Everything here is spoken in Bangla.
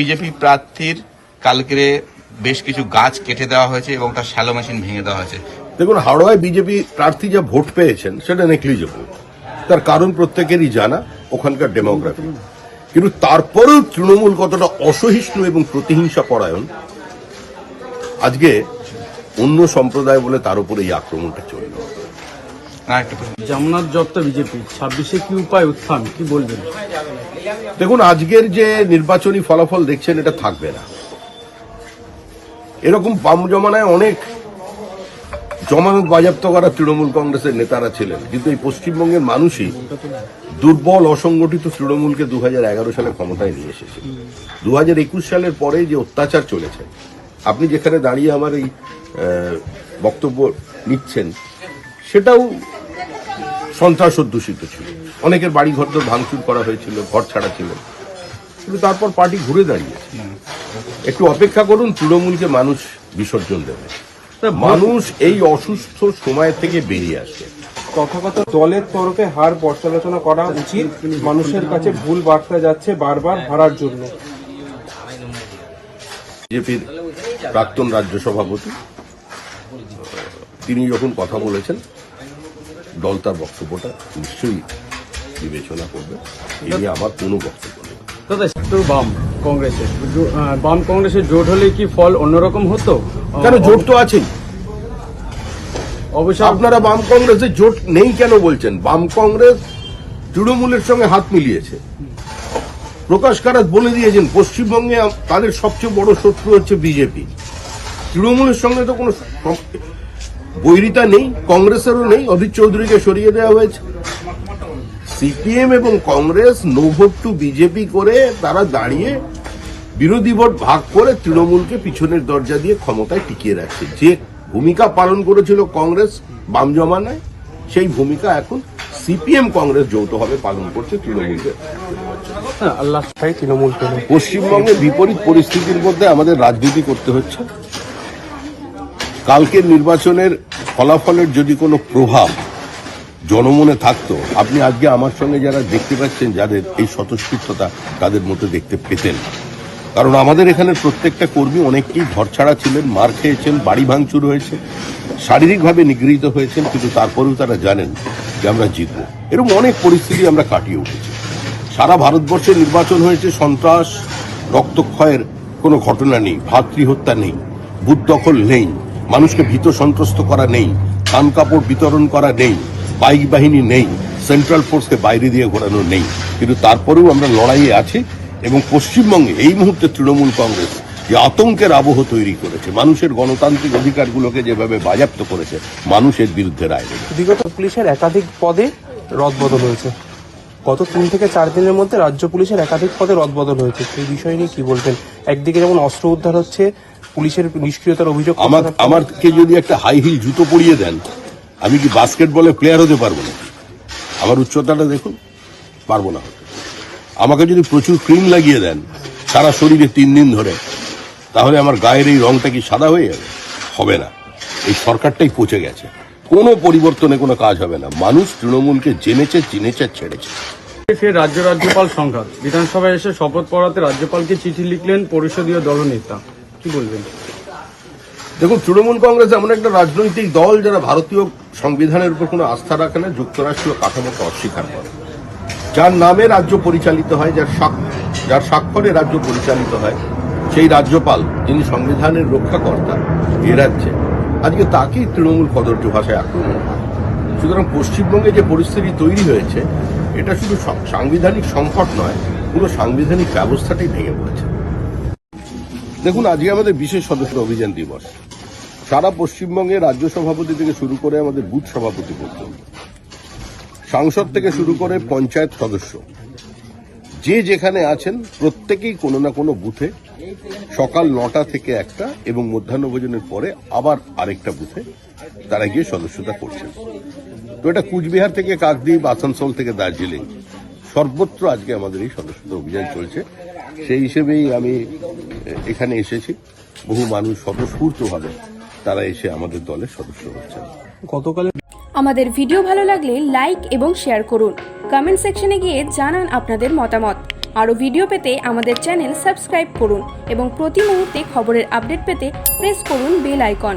বিজেপি প্রার্থীর কালকে বেশ কিছু গাছ কেটে দেওয়া হয়েছে এবং তার শ্যালো মেশিন ভেঙে দেওয়া হয়েছে। দেখুন, হাওড়ায় বিজেপি প্রার্থী যা ভোট পেয়েছেন, সেটা নেগলিজেবল তার কারণ প্রত্যেকেরই জানা, ওখানকার ডেমোগ্রাফি কিন্তু তারপরেও তৃণমূল কতটা অসহিষ্ণু এবং প্রতিহিংসা পরায়ণ, আজকে অন্য সম্প্রদায় বলে তার উপরে এই আক্রমণটা চলল। জামনাথ দত্ত, বিজেপি। ছাব্বিশে কি উপায় উত্থান? কি বলবেন? দেখুন, আজকের যে নির্বাচনী ফলাফল দেখছেন, এটা থাকবে না। এরকম বাম জমানায় অনেক জমানত বাজেয়াপ্ত করা তৃণমূল কংগ্রেসের নেতারা ছিলেন, কিন্তু এই পশ্চিমবঙ্গের মানুষই দুর্বল, অসংগঠিত তৃণমূলকে দু হাজার এগারো সালে ক্ষমতায় নিয়ে এসেছে। দু একুশ সালের পরে যে অত্যাচার চলেছে, আপনি যেখানে দাঁড়িয়ে আমার এই বক্তব্য নিচ্ছেন, সেটাও সন্ত্রাস অধ্যুষিত ছিল। অনেকের বাড়ি ঘর তো ভাঙচুর করা হয়েছিল ঘর ছাড়া ছিল। কিন্তু তারপর পার্টি ঘুরে দাঁড়িয়েছে। একটু অপেক্ষা করুন তৃণমূলকে মানুষ বিসর্জন দেবে। মানুষ এই অসুস্থ সময় থেকে বেরিয়ে আসে। তথাগত দলের তরফে হার পর্যালোচনা করা উচিত। মানুষের কাছে ভুল বার্তা যাচ্ছে বারবার হারার জন্য। বিজেপির প্রাক্তন রাজ্য সভাপতি তিনি যখন কথা বলেছেন দল তার বক্তব্যটা নিশ্চয়ই বিবেচনা করবে। নিয়ে আমার কোনো বক্তব্য নেই। দাদা একটু বাম কংগ্রেসের। বাম কংগ্রেসের জোট হলে কি ফল অন্যরকম হতো? কেন জোট তো আছেই। অবশ্য আপনারা বাম কংগ্রেসের জোট নেই কেন বলছেন? বাম কংগ্রেস তৃণমূলের সঙ্গে হাত মিলিয়েছে। প্রকাশ কারাত বলে দিয়েছেন পশ্চিমবঙ্গে তাদের সবচেয়ে বড় শত্রু হচ্ছে বিজেপি। তৃণমূলের সঙ্গে তো কোনো বৈরিতা নেই কংগ্রেসেরও নেই অধীর চৌধুরীকে সরিয়ে দেওয়া হয়েছে। সিপিএম এবং Congress no vote to BJP করে তারা দাঁড়িয়ে বিরোধী ভোট ভাগ করে তৃণমূলকে পিছনের দরজা দিয়ে ক্ষমতায় টিকিয়ে রাখছে। যে ভূমিকা পালন করেছিল কংগ্রেস বাম জমানায় সেই ভূমিকা এখন সিপিএম কংগ্রেস যৌথভাবে পালন করছে তৃণমূলকে। হ্যাঁ, আল্লাহ তৃণমূল পশ্চিমবঙ্গে বিপরীত পরিস্থিতির মধ্যে আমাদের রাজনীতি করতে হচ্ছে। কালকের নির্বাচনের ফলাফলের যদি কোনো প্রভাব জনমনে থাকতো, আপনি আজকে আমার সঙ্গে যারা দেখতে পাচ্ছেন, যাদের এই স্বতঃস্ফূর্ততা তাদের মধ্যে দেখতে পেতেন। কারণ আমাদের এখানে প্রত্যেকটা কর্মী অনেককেই ঘর ছাড়া ছিলেন, মার খেয়েছেন, বাড়ি ভাঙচুর হয়েছে, শারীরিকভাবে নিগৃহীত হয়েছেন, কিন্তু তারপরেও তারা জানেন যে আমরা জিতব। এরকম অনেক পরিস্থিতি আমরা কাটিয়ে উঠেছি। সারা ভারতবর্ষে নির্বাচন হয়েছে, সন্ত্রাস, রক্তক্ষয়ের কোনো ঘটনা নেই, ভাতৃহত্যা নেই বুথ দখল নেই। মানুষকে ভীত সন্ত্রস্ত করা নেই কান কাপড় বিতরণ করা নেই, বাইক বাহিনী নেই সেন্ট্রাল ফোর্সকে বাইরে দিয়ে ঘোরানো নেই। কিন্তু তারপরেও আমরা লড়াইয়ে আছি এবং পশ্চিমবঙ্গে এই মুহূর্তে তৃণমূল কংগ্রেস যে আতঙ্কের আবহ তৈরি করেছে, মানুষের গণতান্ত্রিক অধিকারগুলোকে যেভাবে বাজেয়াপ্ত করেছে, মানুষের বিরুদ্ধে রায় বিগত পুলিশের একাধিক পদে রদবদল হয়েছে। গত তিন থেকে চার দিনের মধ্যে রাজ্য পুলিশের একাধিক পদে রদবদল হয়েছে। এই বিষয় নিয়ে কি বলবেন? একদিকে যেমন অস্ত্র উদ্ধার হচ্ছে পুলিশের নিষ্ক্রিয়তার অভিযোগ আমার না। আমারকে যদি একটা হাই হিল জুতো পরিয়ে দেন আমি কি বাস্কেটবলে প্লেয়ার হতে পারব না? আমার উচ্চতাটা দেখুন পারব না আমাকে যদি প্রচুর ক্রিম লাগিয়ে দেন সারা শরীরে তিন দিন ধরে তাহলে আমার গায়ের এই রংটা কি সাদা হয়ে যাবে? হবে না। এই সরকারটাই পচে গেছে। কোনো পরিবর্তনে কোনো কাজ হবে না। মানুষ তৃণমূলকে জেনেছে চিনেছে ছেড়েছে। ফের রাজ্য রাজ্যপাল সংঘাত। বিধানসভায় এসে শপথ পড়াতে রাজ্যপালকে চিঠি লিখলেন পরিষদীয় দলনেতা। কি বলবেন? দেখুন, তৃণমূল কংগ্রেস এমন একটা রাজনৈতিক দল যারা ভারতীয় সংবিধানের উপর কোনো আস্থা রাখে না, যুক্তরাষ্ট্রীয় কাঠামোকে অস্বীকার করে। যার নামে রাজ্য পরিচালিত হয়, যার যার স্বাক্ষরে রাজ্য পরিচালিত হয়, সেই রাজ্যপাল যিনি সংবিধানের রক্ষাকর্তা এ রাজ্যে। আজকে তাকেই তৃণমূল কদর্য ভাষায় আক্রমণ করে। সুতরাং পশ্চিমবঙ্গে যে পরিস্থিতি তৈরি হয়েছে, এটা শুধু সাংবিধানিক সংকট নয়, পুরো সাংবিধানিক ব্যবস্থাটাই ভেঙে পড়েছে। দেখুন, আজকে আমাদের বিশেষ সদস্য অভিযান দিবস। সারা পশ্চিমবঙ্গে রাজ্য সভাপতি থেকে শুরু করে আমাদের বুথ সভাপতি পর্যন্ত। সাংসদ থেকে শুরু করে পঞ্চায়েত সদস্য। যে যেখানে আছেন, প্রত্যেকেই কোনো না কোনো বুথে সকাল নটা থেকে একটা এবং মধ্যাহ্নভোজনের পরে আবার আরেকটা বুথে তারা গিয়ে সদস্যতা করছেন। তো এটা কুচবিহার থেকে কাকদ্বীপ, আসানসোল থেকে দার্জিলিং। সর্বত্র আজকে আমাদের এই সদস্যতা অভিযান চলছে। সেই হিসেবেই আমি এখানে এসেছি। বহু মানুষ স্বতঃস্ফূর্তভাবে তারা এসে আমাদের দলের সদস্য হচ্ছেন। গতকালের আমাদের ভিডিও ভালো লাগলে লাইক এবং শেয়ার করুন। কমেন্ট সেকশনে গিয়ে জানান আপনাদের মতামত। আরও ভিডিও পেতে আমাদের চ্যানেল সাবস্ক্রাইব করুন এবং প্রতি মুহূর্তে খবরের আপডেট পেতে প্রেস করুন বেল আইকন।